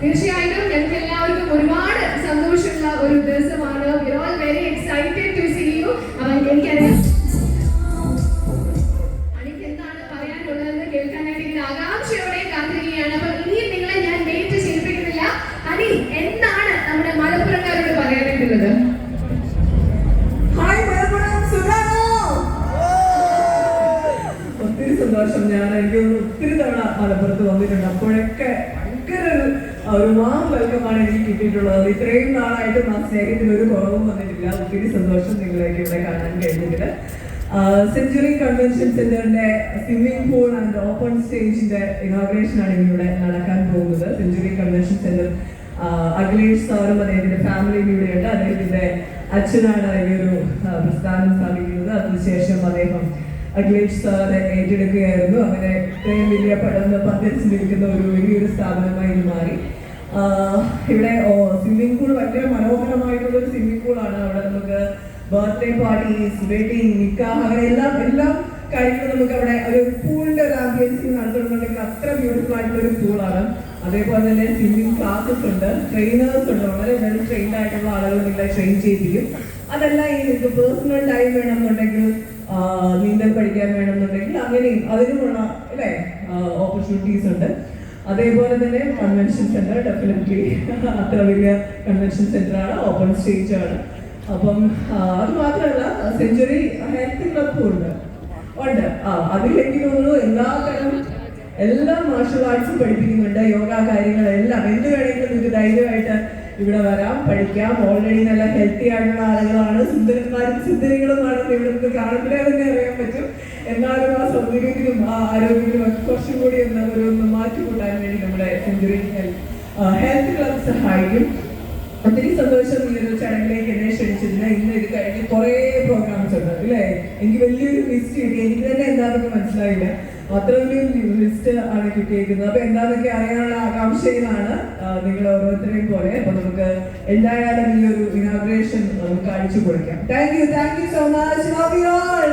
തീർച്ചയായിട്ടും ഞങ്ങൾക്ക് എല്ലാവർക്കും ഒരുപാട് സന്തോഷമുള്ള ഒരു ദിവസമാണ്. We all very excited to see you അപ്പോൾ എനിക്കറിയാം അണിക്ക് എന്താണ് പറയാനുള്ളതെന്ന് കേൾക്കാനായിട്ട് ഇങ്ങനെ ആകാംക്ഷയോടെ കാത്തിരിക്കുകയാണ് അപ്പോൾ ഇനിയും നിങ്ങളെ ഞാൻ വെയിറ്റ് ചെയ്യിപ്പിക്കുന്നില്ല. അനി എന്താണ് നമ്മുടെ മലപ്പുറക്കാരോട് പറയാനായിട്ടുള്ളത് ഒത്തിരി സന്തോഷം. ഞാൻ എനിക്ക് ഒത്തിരി തവണ മലപ്പുറത്ത് വന്നിട്ടുണ്ട്. അപ്പോഴൊക്കെ ഭയങ്കര ഒരു ഒരു വാം വെൽക്കമാണ് എനിക്ക് കിട്ടിയിട്ടുള്ളത്. ഇത്രയും നാളായിട്ട് ആ സ്നേഹത്തിന് ഒരു കുറവും വന്നിട്ടില്ല. ഒത്തിരി സന്തോഷം നിങ്ങളെയൊക്കെ ഇവിടെ കാണാൻ കഴിഞ്ഞതിൽ സെഞ്ചുറി കൺവെൻഷൻ സെന്ററിന്റെ സ്വിമ്മിംഗ് പൂൾ ആൻഡ് ഓപ്പൺ സ്റ്റേജിന്റെ ഇനോഗ്രേഷൻ ആണ് ഇവിടെ നടക്കാൻ പോകുന്നത്. സെഞ്ചുറി കൺവെൻഷൻ സെന്റർ അഖിലേഷ് സാറും അദ്ദേഹത്തിന്റെ ഫാമിലിയും ഇവിടെയുണ്ട്. അദ്ദേഹത്തിന്റെ അച്ഛനാണ് ആ, പ്രസ്ഥാനം സ്ഥാപിക്കുന്നത്. അതിനുശേഷം അദ്ദേഹം അഖിലേഷ് സാറ് ഏറ്റെടുക്കുകയായിരുന്നു. അങ്ങനെ ഇത്രയും വലിയ പടർന്ന് പദ്ധതി നിൽക്കുന്ന ഒരു വലിയൊരു സ്ഥാപനമായി ഇത് മാറി. ഇവിടെ സ്വിമ്മിംഗ് പൂൾ ഭയങ്കര മനോഹരമായിട്ടുള്ള ഒരു സ്വിമ്മിംഗ് പൂളാണ് അവിടെ നമുക്ക് ബർത്ത്ഡേ പാർട്ടീസ് വെഡിങ് നിക്കാഹ് അങ്ങനെ എല്ലാം എല്ലാം കാര്യങ്ങളും നമുക്ക് അവിടെ ഒരു പൂളിന്റെ ഒരു ആംബിയൻസിൽ നടത്തണമെന്നുണ്ടെങ്കിൽ അത്ര ബ്യൂട്ടിഫുൾ ആയിട്ടുള്ള ഒരു പൂളാണ് അതേപോലെ തന്നെ സ്വിമ്മിംഗ് ക്ലാസ്സസ് ഉണ്ട്. ട്രെയിനേഴ്സ് ഉണ്ട്. വളരെ വെൽ ട്രെയിൻഡ് ആയിട്ടുള്ള ആളുകൾ നിങ്ങളെ ട്രെയിൻ ചെയ്യിപ്പിക്കും. അതല്ല ഈ നിങ്ങൾക്ക് പേഴ്സണൽ ടൈം വേണമെന്നുണ്ടെങ്കിൽ നീന്തൽ പഠിക്കാൻ വേണമെന്നുണ്ടെങ്കിൽ അങ്ങനെയും അതിനുമുള്ള അല്ലേ? ഓപ്പർച്യൂണിറ്റീസ് ഉണ്ട്. അതേപോലെ തന്നെ കൺവെൻഷൻ സെന്റർ ഡെഫിനറ്റ്ലി അത്ര വലിയ കൺവെൻഷൻ ആണ് ഓപ്പൺ സ്റ്റേജ് ആണ്. അപ്പം അത് മാത്രമല്ല സെഞ്ചുറി ഹെൽത്ത് ക്ലബും ഉണ്ട്. ഉണ്ട്. ആ അതിലേക്ക് തോന്നുന്നു എല്ലാ തരം എല്ലാ മാർഷൽ ആർട്സും പഠിപ്പിക്കുന്നുണ്ട് യോഗ കാര്യങ്ങളെല്ലാം. എന്ത് വേണമെങ്കിലും നിങ്ങൾക്ക് ധൈര്യമായിട്ട് ഇവിടെ വരാം പഠിക്കാം. ഓൾറെഡി നല്ല ഹെൽത്തി ആയിട്ടുള്ള ആളുകളാണ്. സുന്ദരന്മാരും സുന്ദരികളുമാണെന്ന് ഇവിടെ നിന്ന് കാണുമ്പോഴേ തന്നെ അറിയാൻ പറ്റും. എന്നാലും ആ സൗന്ദര്യത്തിലും ആ ആരോഗ്യത്തിനും ഒക്കെ കുറച്ചും കൂടി എന്താ ഒരു നമ്മുടെ ഹെൽത്ത് ക്ലബ് സഹായിക്കും ഒത്തിരി സന്തോഷം ഈ ഒരു ചടങ്ങിലേക്ക് എന്നെ ക്ഷണിച്ചതിന് ഇന്ന് ഇത് കഴിഞ്ഞ് കുറേ പ്രോഗ്രാംസ് ഉണ്ട് അല്ലേ? എനിക്ക് വലിയൊരു ലിസ്റ്റ് കിട്ടി. എനിക്ക് തന്നെ എന്താണെന്ന് മനസ്സിലായില്ല. അത്ര വലിയൊരു ലിസ്റ്റ് ആണ് കിട്ടിയിരിക്കുന്നത് അപ്പൊ എന്താണെന്നൊക്കെ അറിയാനുള്ള ആകാംക്ഷയിലാണ് നിങ്ങൾ ഓരോരുത്തരെയും പോലെ. അപ്പൊ നമുക്ക് എന്തായാലും ഈ ഒരു ഇനോഗ്രേഷൻ നമുക്ക് കാണിച്ചു കൊടുക്കാം. Thank you thank you so much love you all